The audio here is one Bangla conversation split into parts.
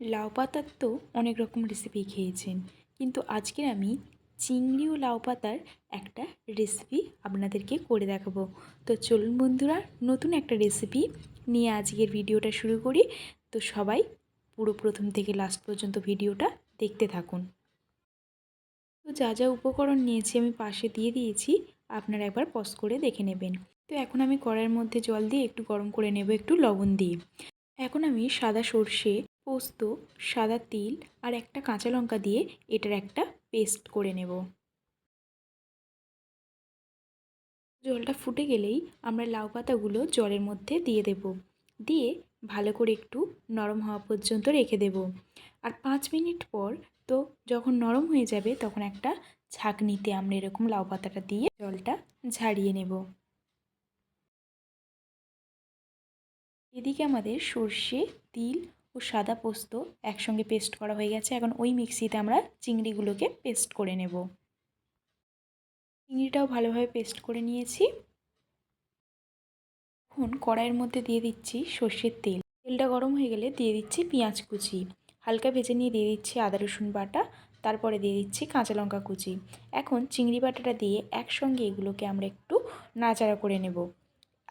লাউ পাতার তো অনেক রকম রেসিপি খেয়েছেন। কিন্তু আজকে আমি চিংড়ি ও লাউ পাতার একটা রেসিপি আপনাদেরকে করে দেখাবো। তো চলুন বন্ধুরা, নতুন একটা রেসিপি নিয়ে আজকের ভিডিওটা শুরু করি। তো সবাই পুরো প্রথম থেকে লাস্ট পর্যন্ত ভিডিওটা দেখতে থাকুন। তো যা যা উপকরণ নিয়েছি আমি পাশে দিয়ে দিয়েছি, আপনারা একবার পজ করে দেখে নেবেন। তো এখন আমি কড়াইয়ের মধ্যে জল দিয়ে একটু গরম করে নেব, একটু লবণ দিয়ে। এখন আমি সাদা সর্ষে পোস্ত, সাদা তিল আর একটা কাঁচা লঙ্কা দিয়ে এটার একটা পেস্ট করে নেব। জলটা ফুটে গেলেই আমরা লাউ পাতাগুলো জলের মধ্যে দিয়ে দেব। দিয়ে ভালো করে একটু নরম হওয়া পর্যন্ত রেখে দেব। আর পাঁচ মিনিট পর তো যখন নরম হয়ে যাবে তখন একটা ছাঁকনিতে আমরা এরকম লাউ পাতাটা দিয়ে জলটা ঝাড়িয়ে নেব। এদিকে আমাদের সর্ষে, তিল ও সাদা পোস্ত একসঙ্গে পেস্ট করা হয়ে গেছে। এখন ওই মিক্সিতে আমরা চিংড়িগুলোকে পেস্ট করে নেব। চিংড়িটাও ভালোভাবে পেস্ট করে নিয়েছি। এখন কড়াইয়ের মধ্যে দিয়ে দিচ্ছি সর্ষের তেল। তেলটা গরম হয়ে গেলে দিয়ে দিচ্ছি পেঁয়াজ কুচি। হালকা ভেজে নিয়ে দিয়ে দিচ্ছি আদা, রসুন বাটা, তারপরে দিয়ে দিচ্ছি কাঁচা লঙ্কা কুচি। এখন চিংড়ি বাটাটা দিয়ে একসঙ্গে এগুলোকে আমরা একটু নাচাড়া করে নেব।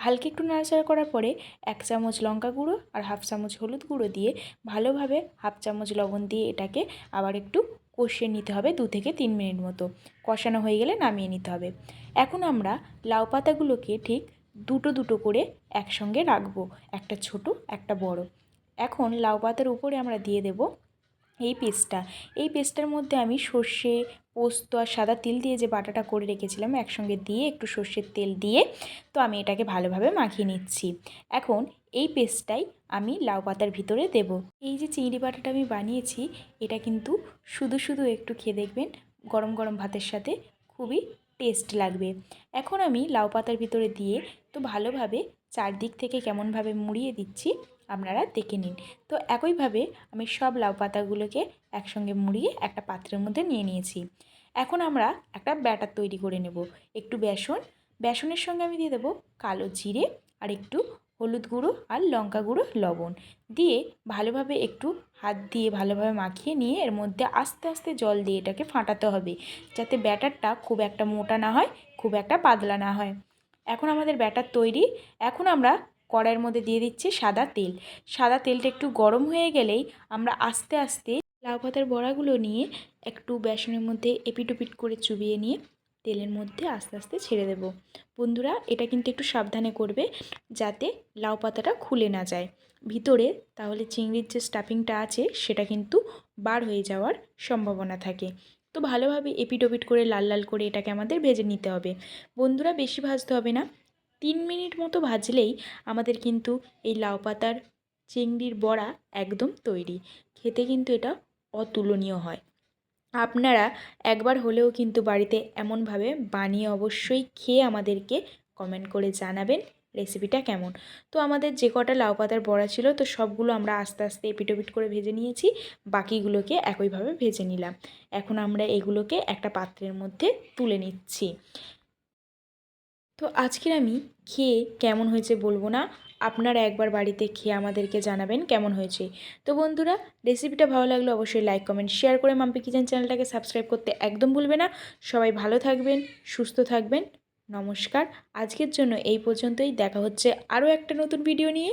হালকা একটু নাড়াচাড়া করার পরে এক চামচ লঙ্কা গুঁড়ো আর হাফ চামচ হলুদ গুঁড়ো দিয়ে ভালোভাবে হাফ চামচ লবণ দিয়ে এটাকে আবার একটু কষিয়ে নিতে হবে দু থেকে তিন মিনিট মতো। কষানো হয়ে গেলে নামিয়ে নিতে হবে। এখন আমরা লাউ পাতাগুলোকে ঠিক দুটো দুটো করে একসঙ্গে রাখব, একটা ছোট, একটা বড়। এখন লাউ পাতার উপরে আমরা দিয়ে দেব এই পেস্টটা। এই পেস্টটার মধ্যে আমি সর্ষে পোস্ত আর সাদা তিল দিয়ে যে বাটাটা করে রেখেছিলাম একসঙ্গে দিয়ে একটু সর্ষের তেল দিয়ে, তো আমি এটাকে ভালোভাবে মাখিয়ে নিচ্ছি। এখন এই পেস্টটাই আমি লাউ পাতার ভিতরে দেব। এই যে চিংড়ি বাটাটা আমি বানিয়েছি, এটা কিন্তু শুধু শুধু একটু খেয়ে দেখবেন, গরম গরম ভাতের সাথে খুবই টেস্ট লাগবে। এখন আমি লাউ পাতার ভিতরে দিয়ে তো ভালোভাবে চারদিক থেকে কেমনভাবে মুড়িয়ে দিচ্ছি আপনারা দেখে নিন। তো একইভাবে আমি সব লাউ পাতাগুলোকে একসঙ্গে মুড়িয়ে একটা পাত্রের মধ্যে নিয়ে নিয়েছি। এখন আমরা একটা ব্যাটার তৈরি করে নেব। একটু বেসন, বেসনের সঙ্গে আমি দিয়ে দেবো কালো জিরে আর একটু হলুদ গুঁড়ো আর লঙ্কা গুঁড়ো, লবণ। দিয়ে ভালোভাবে একটু হাত দিয়ে ভালোভাবে মাখিয়ে নিয়ে এর মধ্যে আস্তে আস্তে জল দিয়ে এটাকে ফাটাতে হবে। যাতে ব্যাটারটা খুব একটা মোটা না হয়, খুব একটা পাতলা না হয়। এখন আমাদের ব্যাটার তৈরি। এখন আমরা কড়াইয়ের মধ্যে দিয়ে দিচ্ছি সাদা তেল। সাদা তেলটা একটু গরম হয়ে গেলেই আমরা আস্তে আস্তে লাউ পাতার বড়াগুলো নিয়ে একটু বেসনের মধ্যে এপিটোপিট করে চুবিয়ে নিয়ে তেলের মধ্যে আস্তে আস্তে ছেড়ে দেব। বন্ধুরা, এটা কিন্তু একটু সাবধানে করবে যাতে লাউ পাতাটা খুলে না যায়। ভিতরে তাহলে চিংড়ির যে স্টাফিংটা আছে, সেটা কিন্তু বার হয়ে যাওয়ার সম্ভাবনা থাকে। তো ভালোভাবে এপিটোপিট করে লাল লাল করে এটাকে আমাদের ভেজে নিতে হবে। বন্ধুরা, বেশি ভাজতে হবে না। তিন মিনিট মতো ভাজলেই আমাদের কিন্তু এই লাউ পাতার চিংড়ির বড়া একদম তৈরি। খেতে কিন্তু এটা অতুলনীয় হয়। আপনারা একবার হলেও কিন্তু বাড়িতে এমনভাবে বানিয়ে অবশ্যই খেয়ে আমাদেরকে কমেন্ট করে জানাবেন রেসিপিটা কেমন। তো আমাদের যে কটা লাউ পাতার বড়া ছিল, তো সবগুলো আমরা আস্তে আস্তে এপিটোপিট করে ভেজে নিয়েছি, বাকিগুলোকে একইভাবে ভেজে নিলাম। এখন আমরা এগুলোকে একটা পাত্রের মধ্যে তুলে নিচ্ছি। তো আজকের আমি খেয়ে কেমন হয়েছে বলব না, আপনারা একবার বাড়িতে খেয়ে আমাদেরকে জানাবেন কেমন হয়েছে। তো বন্ধুরা, রেসিপিটা ভালো লাগলে অবশ্যই লাইক, কমেন্ট, শেয়ার করে মাম্পি কিচেন চ্যানেলটাকে সাবস্ক্রাইব করতে একদম ভুলবে না। সবাই ভালো থাকবেন, সুস্থ থাকবেন। নমস্কার, আজকের জন্য এই পর্যন্তই। দেখা হচ্ছে আরও একটা নতুন ভিডিও নিয়ে।